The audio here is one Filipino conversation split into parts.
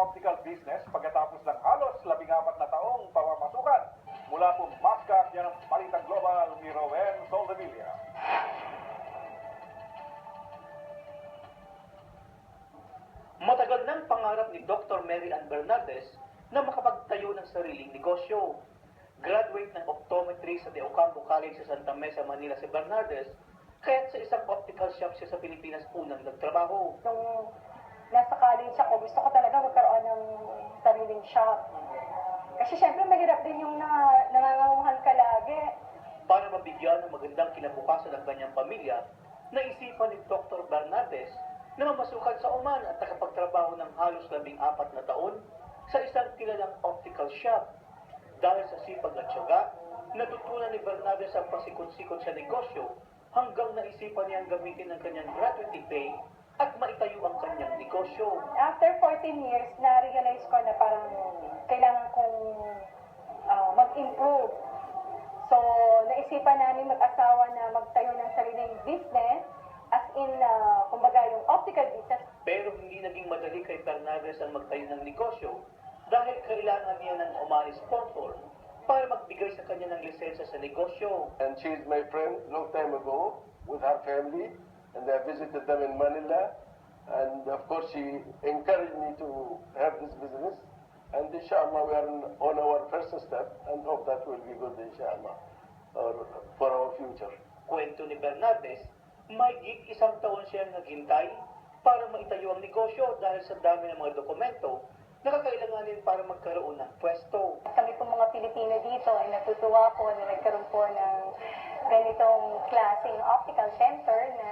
optical business pagkatapos ng halos labing apat na taong pamamasukan. Mula po Mascot, yan ang Balitang Global ni Rowen Soldevilla. Matagal nang pangarap ni Dr. Mary Ann Bernaldez na makapagtayo ng sariling negosyo. Graduate ng optometry sa De Ocampo College sa Santa Mesa, Manila si Bernaldez, kaya't sa isang optical shop siya sa Pilipinas unang nagtrabaho. Nung nasa college ako, gusto ko talaga magkaroon ng sariling shop. Kasi syempre mahirap din yung na, nangangamuhan ka lagi. Para mabigyan ng magandang kinabukasan ng kanyang pamilya, naisipan ni Dr. Bernaldez na mamasukan sa Oman at nakapagtrabaho ng halos labing apat na taon sa isang kilalang optical shop. Dahil sa sipag at syaga, natutunan ni Bernaldez ang pasikot-sikot sa negosyo hanggang naisipan niyang gamitin ang kanyang gratuity pay maitayo ang kanyang negosyo. After 14 years, na-realize ko na parang kailangan kong ah, mag-improve. So, naisipan namin mag-asawa na magtayo ng sariling business, as in, ah, kumbaga, yung optical business. Pero hindi naging madali kay Bernaldez ang magtayo ng negosyo dahil kailangan niya ng umani sponsor para magbigay sa kanya ng lisensya sa negosyo. And she's my friend long time ago with her family, and I visited them in Manila. And of course, she encouraged me to have this business. And inshallah, we are on our first step and hope that will be good, inshallah, or for our future. Kwento ni Bernaldez, may gig isang taon siyang naghintay para maitayo ang negosyo dahil sa dami ng mga dokumento na kakailanganin para magkaroon ng pwesto. Kami po mga Pilipino dito ay natutuwa po na nagkaroon po ng ganitong klaseng optical center na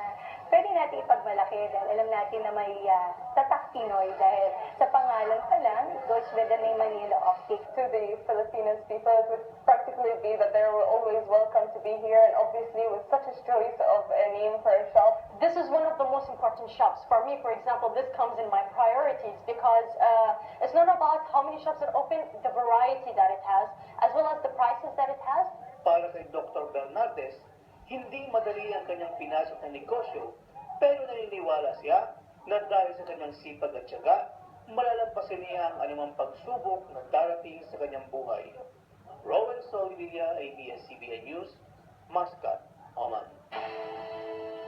pwede natin ipagmalaki dahil alam natin na may ah, tatak Pinoy dahil sa pangalan pa lang, it goes with Manila Optic. to the Filipino people, it would practically be that they were always welcome to be here, and obviously with such a choice of a name for a shop, this is one of the most important shops. For me, for example, this comes in my priorities because uh, it's not about how many shops are open, the variety that it has, as well madali ang kanyang pinasok na negosyo, pero naniniwala siya na dahil sa kanyang sipag at syaga, malalampasin niya ang anumang pagsubok na darating sa kanyang buhay. Rowan Solivilla, ABS-CBN News, Muscat, Oman.